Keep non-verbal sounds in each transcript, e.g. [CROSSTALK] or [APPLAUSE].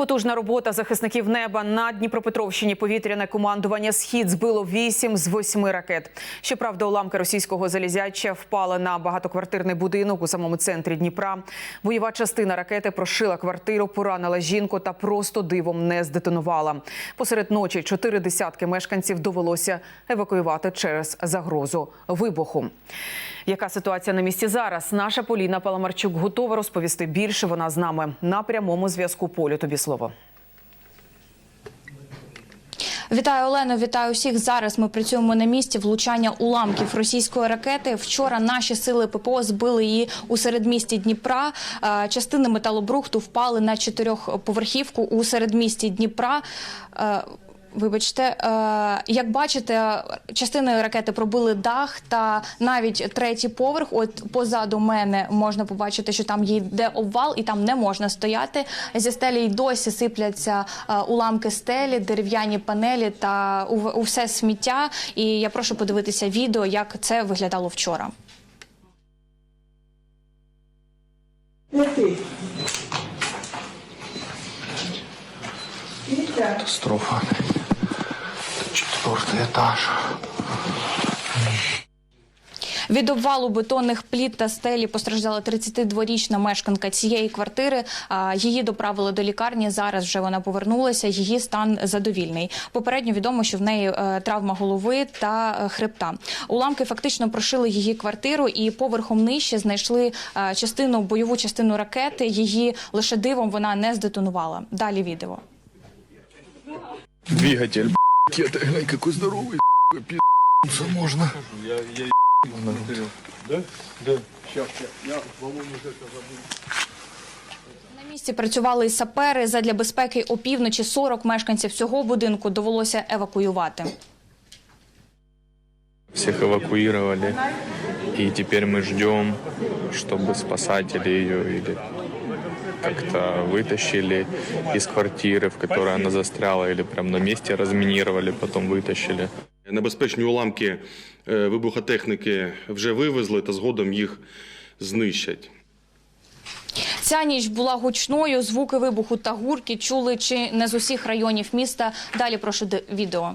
Потужна робота захисників неба на Дніпропетровщині. Повітряне командування Схід збило 8 з 8 ракет. Щоправда, уламки російського залізяча впали на багатоквартирний будинок у самому центрі Дніпра. Бойова частина ракети прошила квартиру, поранила жінку та просто дивом не здетонувала. Посеред ночі чотири десятки мешканців довелося евакуювати через загрозу вибуху. Яка ситуація на місці зараз? Наша Поліна Паламарчук готова розповісти більше. Вона з нами на прямому зв'язку. Полю тобі слово. Вітаю Олено, вітаю всіх. Зараз ми працюємо на місці влучання уламків російської ракети. Вчора наші сили ППО збили її у середмісті Дніпра. Е, Частини металобрухту впали на чотирьохповерхівку у середмісті Дніпра. Вибачте, е, як бачите, частини ракети пробили дах та навіть третій поверх. От позаду мене можна побачити, що там йде обвал, і там не можна стояти. Зі стелі й досі сипляться е, уламки стелі, дерев'яні панелі та у- усе сміття. І я прошу подивитися відео, як це виглядало вчора. Катастрофа. Четвертый этаж. Від обвалу бетонних пліт та стелі постраждала 32-річна мешканка цієї квартири. Її доправили до лікарні. Зараз вже вона повернулася. Її стан задовільний. Попередньо відомо, що в неї е, травма голови та е, хребта. Уламки фактично прошили її квартиру, і поверхом нижче знайшли е, частину бойову частину ракети. Її лише дивом вона не здетонувала. Далі відео. Двигатель, ракета, глянь, какой здоровый, [LAUGHS] пи***ться можно. На місці працювали і сапери. Задля безпеки опівночі 40 мешканців цього будинку довелося евакуювати. Всех эвакуировали, и теперь мы ждем, чтобы спасатели ее или как-то вытащили из квартиры, в которой она застряла, или прям на месте разминировали, потом вытащили. Небезпечні уламки е, вибухотехніки вже вивезли та згодом їх знищать. Ця ніч була гучною. Звуки вибуху та гурки чули чи не з усіх районів міста. Далі прошу ди- відео.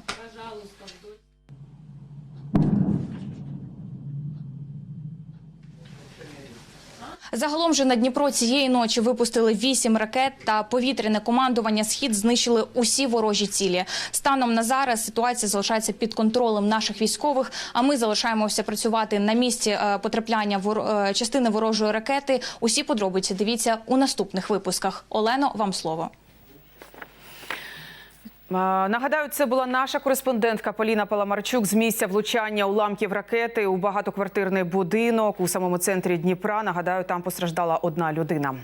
Загалом же на Дніпро цієї ночі випустили вісім ракет та повітряне командування Схід знищили усі ворожі цілі. Станом на зараз ситуація залишається під контролем наших військових. А ми залишаємося працювати на місці е, потрапляння е, частини ворожої ракети. Усі подробиці дивіться у наступних випусках. Олено, вам слово. Нагадаю, це була наша кореспондентка Поліна Паламарчук з місця влучання уламків ракети у багатоквартирний будинок у самому центрі Дніпра. Нагадаю, там постраждала одна людина.